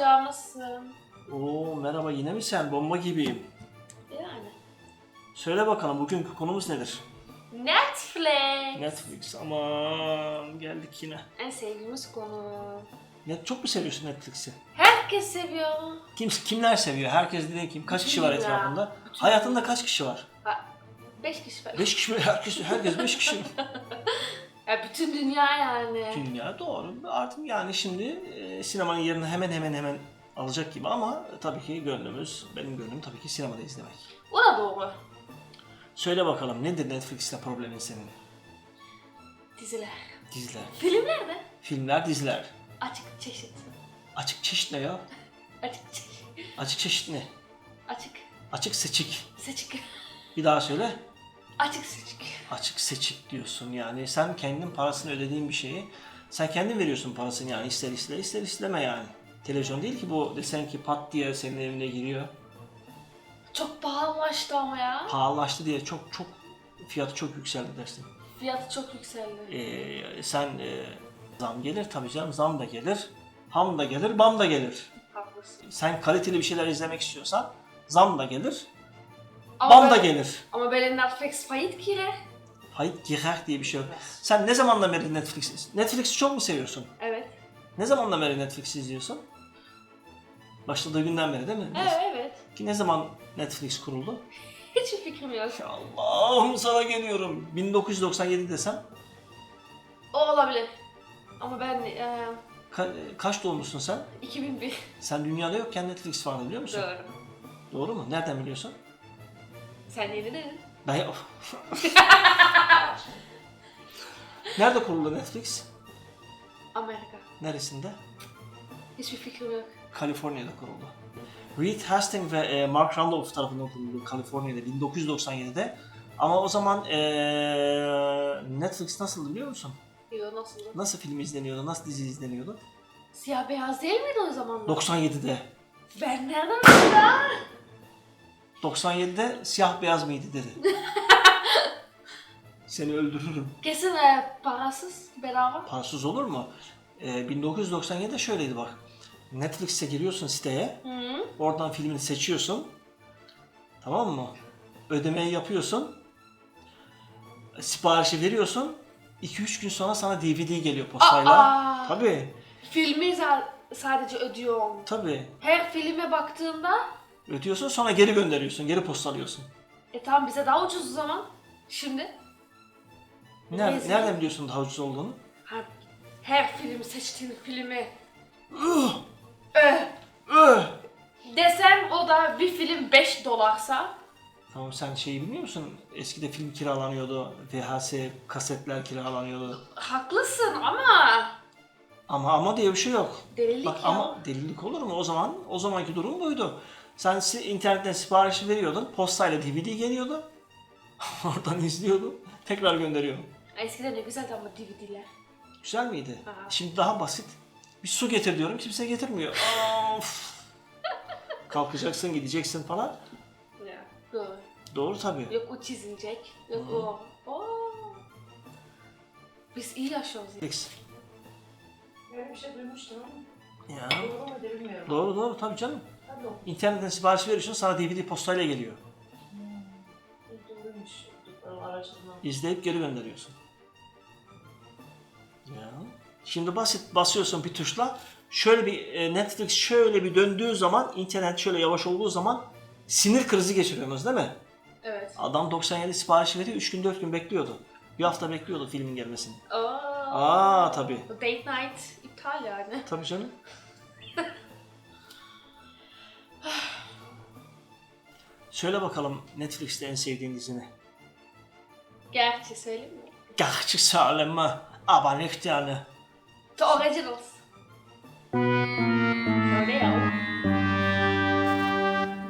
nasılsın? Oo merhaba yine mi sen? Bomba gibiyim. Yani. Söyle bakalım bugünkü konumuz nedir? Netflix. Netflix. Aman geldik yine. En sevdiğimiz konu. Net çok mu seviyorsun Netflix'i? Herkes seviyor. Kim kimler seviyor? Herkes dediğin kim? Kaç kişi var dünya. etrafında? Hayatında kaç kişi var? Ha, beş kişi var. 5 kişi mi? Herkes herkes 5 kişi mi? Ya bütün dünya yani. Dünya doğru. Artık yani şimdi e, sinemanın yerini hemen hemen hemen alacak gibi ama tabii ki gönlümüz, benim gönlüm tabii ki sinemada izlemek. O da doğru. Söyle bakalım nedir Netflix'te problemin senin? Diziler. Diziler. Filmler de. Filmler, diziler. Açık çeşit. Açık çeşit ne ya? Açık çeşit. Açık çeşit ne? Açık. Açık seçik. Seçik. Bir daha söyle. Açık seçik. Açık seçik diyorsun yani. Sen kendin parasını ödediğin bir şeyi sen kendin veriyorsun parasını yani ister ister ister isteme yani. Televizyon değil ki bu desen ki pat diye senin evine giriyor. Çok pahalılaştı ama ya. Pahalılaştı diye çok çok fiyatı çok yükseldi dersin. Fiyatı çok yükseldi. Ee, sen e, zam gelir tabii canım zam da gelir. Ham da gelir, bam da gelir. Haklısın. Sen kaliteli bir şeyler izlemek istiyorsan zam da gelir, Ama bam da ben- gelir. Ama benim Netflix fayit girer. Hayır, girer diye bir şey yok. Sen ne zamandan beri Netflix Netflix'i çok mu seviyorsun? Evet. Ne zamandan beri Netflix izliyorsun? Başladığı günden beri değil mi? Evet evet. Ki ne zaman Netflix kuruldu? Hiçbir fikrim yok. Allah'ım sana geliyorum. 1997 desem O olabilir. Ama ben e, ka- kaç doğumlusun sen? 2001 Sen dünyada yokken Netflix vardı biliyor musun? doğru. Doğru mu? Nereden biliyorsun? Sen dedin. Ben Nerede kuruldu Netflix? Amerika. Neresinde? Hiçbir fikrim yok. Kaliforniya'da kuruldu. Reed Hastings ve e, Mark Randolph tarafından kuruldu Kaliforniya'da 1997'de. Ama o zaman e, Netflix nasıldı biliyor musun? Yo nasıldı? Nasıl film izleniyordu, nasıl dizi izleniyordu? Siyah beyaz değil miydi o zamanlar? 97'de. Ben nereden bileyim? 97'de siyah beyaz mıydı dedi. Seni öldürürüm. Kesin e, parasız, bedava. Parasız olur mu? E, 1997'de şöyleydi bak. Netflix'e giriyorsun siteye. Hı. Oradan filmini seçiyorsun. Tamam mı? Ödemeyi yapıyorsun. Siparişi veriyorsun. 2-3 gün sonra sana DVD geliyor postayla. Aa, Tabii. Filmi za- sadece ödüyorum. Tabii. Her filme baktığında Ödüyorsun sonra geri gönderiyorsun. Geri postalıyorsun. e tamam bize daha ucuz o zaman. Şimdi Neyse. nereden biliyorsun daha ucuz olduğunu? ha, her film seçtiğin filmi öh, desem o da bir film 5 dolarsa Tamam sen şeyi bilmiyor musun? Eskide film kiralanıyordu. VHS kasetler kiralanıyordu. haklısın ama Ama ama diye bir şey yok. delilik Bak ya. ama delilik olur mu? O zaman o zamanki durum buydu. Sen si- internetten siparişi veriyordun. Postayla DVD geliyordu. Oradan izliyordun. Tekrar gönderiyordun. Eskiden ne güzeldi ama DVD'ler. Güzel miydi? Aha. Şimdi daha basit. Bir su getir diyorum. Kimse getirmiyor. Of. Kalkacaksın, gideceksin falan. Ya. Doğru. Doğru tabii. Yok o çizilecek. Yok Hı. o. Oo. Biz iyi yaşıyoruz. ya. Netflix. Böyle bir şey duymuştum ama Ya. doğru mu değil bilmiyorum. Doğru doğru tabii canım. Tabii. İnternetten sipariş veriyorsun sana DVD postayla geliyor. Doğruymuş. Ben araştırmam. İzleyip geri gönderiyorsun. Ya. Şimdi basit basıyorsun bir tuşla. Şöyle bir e, Netflix şöyle bir döndüğü zaman internet şöyle yavaş olduğu zaman sinir krizi geçiriyorsunuz değil mi? Evet. Adam 97 siparişi veriyor 3 gün 4 gün bekliyordu. Bir hafta bekliyordu filmin gelmesini. Oo. Aa tabii. Date night iptal yani. Tabii canım. Söyle bakalım Netflix'te en sevdiğin dizi ne? Gerçi söyleyeyim mi? Gerçek söyleme. Aber nicht yani. The Originals. Öyle ya.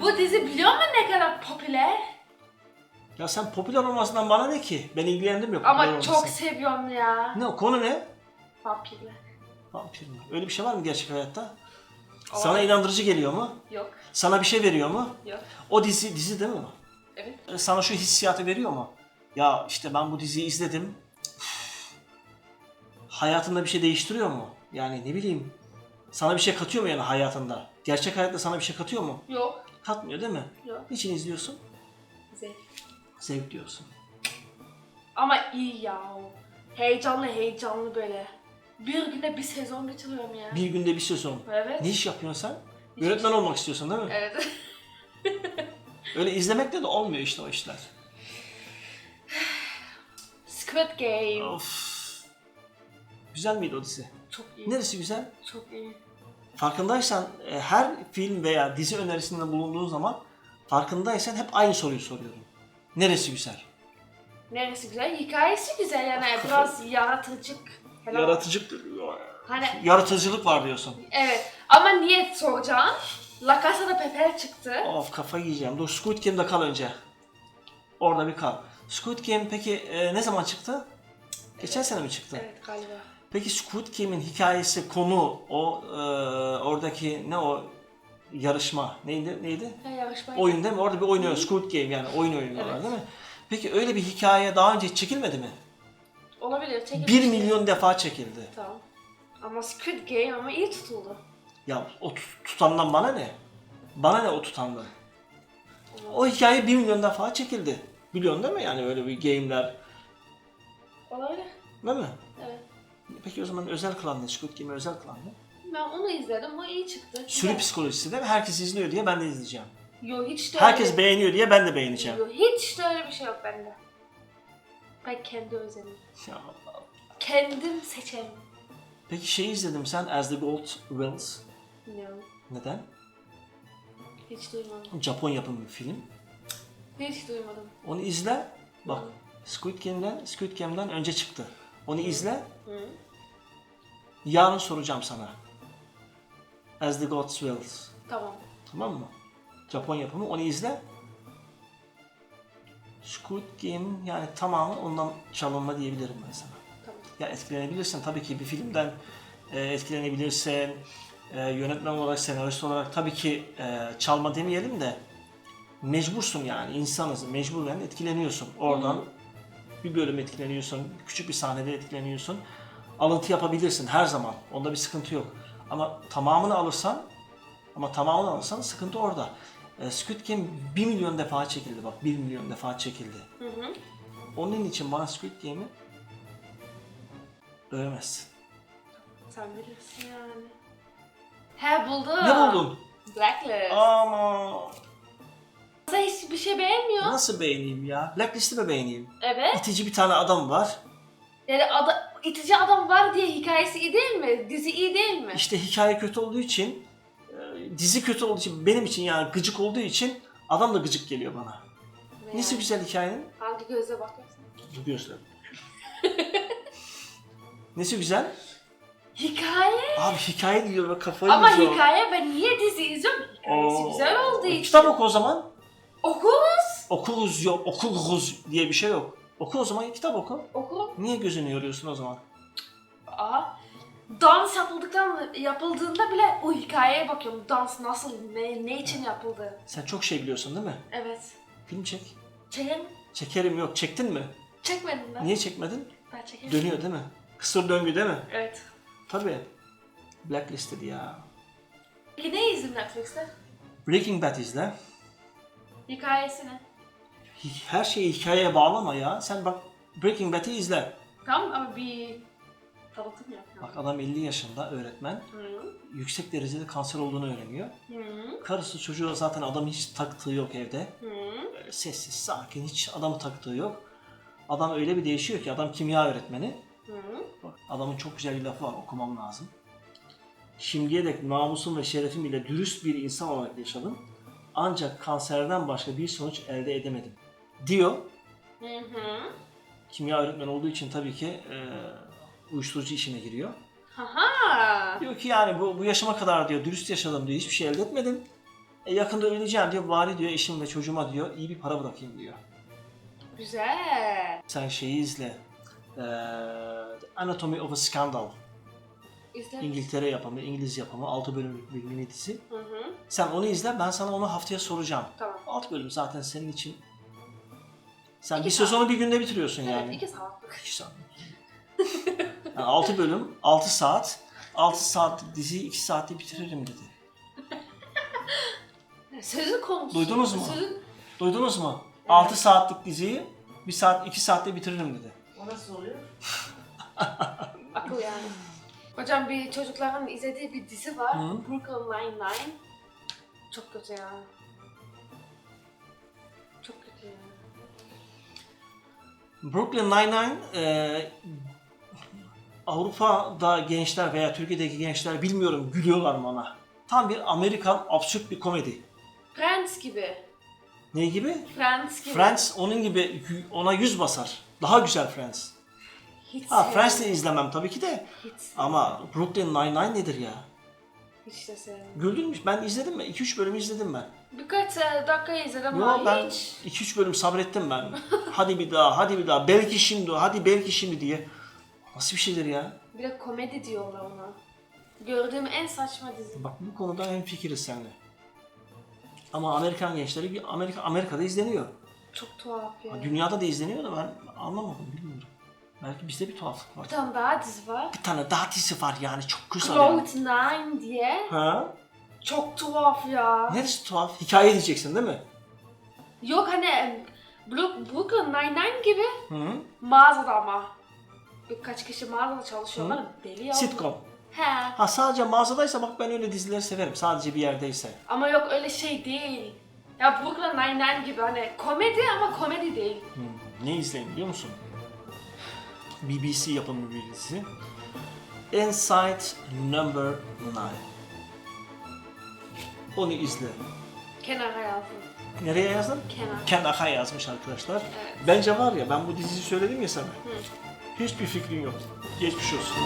Bu dizi biliyor musun ne kadar popüler? Ya sen popüler olmasından bana ne ki? Ben ilgilendirmiyor popüler Ama çok seviyorum ya. Ne o konu ne? Vampirler. Vampir mi? Öyle bir şey var mı gerçek hayatta? Sana inandırıcı geliyor mu? Yok. Sana bir şey veriyor mu? Yok. O dizi dizi değil mi? Evet. E, Sana şu hissiyatı veriyor mu? Ya işte ben bu diziyi izledim. Üf. Hayatında bir şey değiştiriyor mu? Yani ne bileyim Sana bir şey katıyor mu yani hayatında? Gerçek hayatta sana bir şey katıyor mu? Yok. Katmıyor değil mi? Yok. Niçin izliyorsun? Zevk. Zevk diyorsun. Ama iyi ya. Heyecanlı heyecanlı böyle. Bir günde bir sezon bitiriyorum ya. Bir günde bir sezon. Evet. Ne iş yapıyorsun sen? Hiç- Öğretmen olmak istiyorsun değil mi? Evet. Öyle izlemekle de olmuyor işte o işler. Squid Game. Of. Güzel miydi o dizi? Çok iyi. Neresi güzel? Çok iyi. Farkındaysan e, her film veya dizi önerisinde bulunduğun zaman farkındaysan hep aynı soruyu soruyorum. Neresi güzel? Neresi güzel? Hikayesi güzel yani biraz yaratıcı. Falan. Yaratıcı, Hani yaratıcılık var diyorsun. evet ama niye soracağım? La Casa de Papel çıktı. Of kafayı yiyeceğim. Dur Squid Game'de kal önce. Orada bir kal. Squid Game peki e, ne zaman çıktı? Geçen sene mi çıktı? Evet galiba. Peki Squid Game'in hikayesi, konu, o e, oradaki ne o yarışma neydi? Neydi? Ha, yarışma. Oyun değil mi? Orada bir oynuyor Squid Game yani oyun oynuyorlar Evet. değil mi? Peki öyle bir hikaye daha önce çekilmedi mi? Olabilir. Çekilmiş. 1 milyon defa çekildi. Tamam. Ama Squid Game ama iyi tutuldu. Ya o tut- tutandan bana ne? Bana ne o tutandan? O hikaye 1 milyon defa çekildi. Biliyorsun değil mi yani öyle bir game'ler Olabilir. değil mi? Evet. Peki o zaman özel kılan ne? Squid Game'i özel kılan ne? Ben onu izledim. O iyi çıktı. Sürü psikolojisi değil mi? Herkes izliyor diye ben de izleyeceğim. Yok hiç de Herkes öyle. beğeniyor diye ben de beğeneceğim. Yok hiç de öyle bir şey yok bende. Ben kendi özelim. Ya Allah. Kendim seçerim. Peki şeyi izledim sen As the Gold Wills. No. Neden? Hiç duymadım. Japon yapımı bir film. Hiç duymadım. Onu izle. Bak Squid Game'den, Squid Game'den önce çıktı. Onu izle. Hı. Yarın soracağım sana. As the Gods Wills. Tamam. Tamam mı? Japon yapımı. Onu izle. Squid Game yani tamamı ondan çalınma diyebilirim ben sana. Tamam. Ya etkilenebilirsin tabii ki bir filmden e, etkilenebilirsin. E, yönetmen olarak, senarist olarak tabii ki e, çalma demeyelim de mecbursun yani insanız mecburen etkileniyorsun. Oradan bir bölüm etkileniyorsun, küçük bir sahnede etkileniyorsun. Alıntı yapabilirsin her zaman. Onda bir sıkıntı yok. Ama tamamını alırsan ama tamamını alırsan sıkıntı orada. E, Squid Game 1 milyon defa çekildi bak 1 milyon defa çekildi. Hı hı. Onun için bana Squid Game'i övemezsin. Sen bilirsin yani. He buldum. Ne buldun? Blacklist. Ama Sen hiçbir şey beğenmiyor. nasıl beğeneyim ya? Blacklist'i mi beğeneyim? Evet. İtici bir tane adam var. Yani ada, itici adam var diye hikayesi iyi değil mi? Dizi iyi değil mi? İşte hikaye kötü olduğu için, dizi kötü olduğu için, benim için yani gıcık olduğu için adam da gıcık geliyor bana. Yani Nesi güzel hikayenin? Hangi gözle bakıyorsun? Bu gözler. Nesi güzel? Hikaye. Abi hikaye diyor ve kafayı Ama yiyor. hikaye ben niye dizi izliyorum? Hikayesi Oo, güzel olduğu için. Kitap oku o zaman. Okuruz. Okuruz yok, okuruz diye bir şey yok. Oku o zaman kitap oku. Okurum. Niye gözünü yoruyorsun o zaman? Aa. Dans yapıldıktan yapıldığında bile o hikayeye bakıyorum. Dans nasıl, ne, ne için yapıldı? Sen çok şey biliyorsun değil mi? Evet. Film çek. Çekelim. Çekerim yok. Çektin mi? Çekmedim ben. Niye çekmedin? Ben çekerim. Dönüyor değil mi? Kısır döngü değil mi? Evet. Tabii. Blacklisted ya. Peki ne izledin Netflix'te? Breaking Bad izle. Hikayesini. Hi- Her şeyi hikayeye bağlama ya. Sen bak Breaking Bad'i izle. Tamam ama bir tanıtım yap. Bak adam 50 yaşında öğretmen. Hı. Yüksek derecede kanser olduğunu öğreniyor. Hı. Karısı çocuğu zaten adamın hiç taktığı yok evde. Hı. Böyle sessiz, sakin, hiç adamı taktığı yok. Adam öyle bir değişiyor ki adam kimya öğretmeni. Hı. Bak, adamın çok güzel bir lafı var okumam lazım. Şimdiye dek namusum ve şerefim ile dürüst bir insan olarak yaşadım. Ancak kanserden başka bir sonuç elde edemedim. Diyor. Hı hı. Kimya öğretmeni olduğu için tabii ki e, uyuşturucu işine giriyor. Haha. Diyor ki yani bu, bu yaşıma kadar diyor dürüst yaşadım diyor hiçbir şey elde etmedim. E, yakında öleceğim diyor bari diyor eşim ve çocuğuma diyor iyi bir para bırakayım diyor. Güzel. Sen şeyi izle. E, The Anatomy of a Scandal. İzle. İngiltere yapımı, İngiliz yapımı 6 bölümlük bir mini dizi. Hı hı. Sen onu izle, ben sana onu haftaya soracağım. Tamam. 6 bölüm zaten senin için. Sen İki bir saat. sezonu bir günde bitiriyorsun yani. Evet, iki saatlik. İki saat. Yani 6 bölüm, 6 saat. 6 saatlik diziyi 2 saatte bitiririm dedi. Sözün konusu. Duydunuz mu? Sözün... Duydunuz mu? 6 saatlik diziyi 1 saat 2 saatte bitiririm dedi. O nasıl oluyor? Akıl yani. Hocam bir çocukların izlediği bir dizi var. Hı. Brooklyn Nine-Nine. Çok kötü ya. Çok kötü ya. Brooklyn Nine-Nine e, Avrupa'da gençler veya Türkiye'deki gençler bilmiyorum gülüyorlar mı ona. Tam bir Amerikan absürt bir komedi. Friends gibi. Ne gibi? Friends gibi. Friends onun gibi ona yüz basar. Daha güzel Friends. Hiç Ha sevmem. Friends de izlemem tabii ki de. Hiç, Ama Brooklyn Nine-Nine nedir ya? hiç de sevmem. Güldün mü? Ben izledim mi? 2-3 bölüm izledim ben. Birkaç e, dakika izledim Yo ama ben hiç. 2-3 bölüm sabrettim ben. hadi bir daha, hadi bir daha. Belki şimdi, hadi belki şimdi diye. Nasıl bir şeydir ya? Bir de komedi diyorlar ona. Gördüğüm en saçma dizi. Bak bu konuda en fikiriz seninle. Ama Amerikan gençleri bir Amerika Amerika'da izleniyor. Çok tuhaf ya. Dünyada da izleniyor da ben anlamadım bilmiyorum. Belki bizde bir tuhaflık var. Bir tane daha dizi var. Bir tane daha dizi var yani çok yani. Cloud Nine diye. Ha? Çok tuhaf ya. Neresi tuhaf? Hikaye diyeceksin değil mi? Yok hani Brook- Brooklyn Nine-Nine gibi Hı? mağazada ama. Birkaç kişi mağazada çalışıyorlar. Deli ya. Sitcom. He. Ha sadece mağazadaysa bak ben öyle dizileri severim. Sadece bir yerdeyse. Ama yok öyle şey değil. Ya Brooklyn Nine-Nine gibi hani komedi ama komedi değil. Hmm, Ne izleyin biliyor musun? BBC yapımı bir dizi. Inside Number 9. Onu izle. Kenar hayatı. Nereye yazdın? Kenar. Ken Akay yazmış arkadaşlar. Evet. Bence var ya ben bu diziyi söyledim ya sana. Hiçbir fikrin yok. Geçmiş olsun.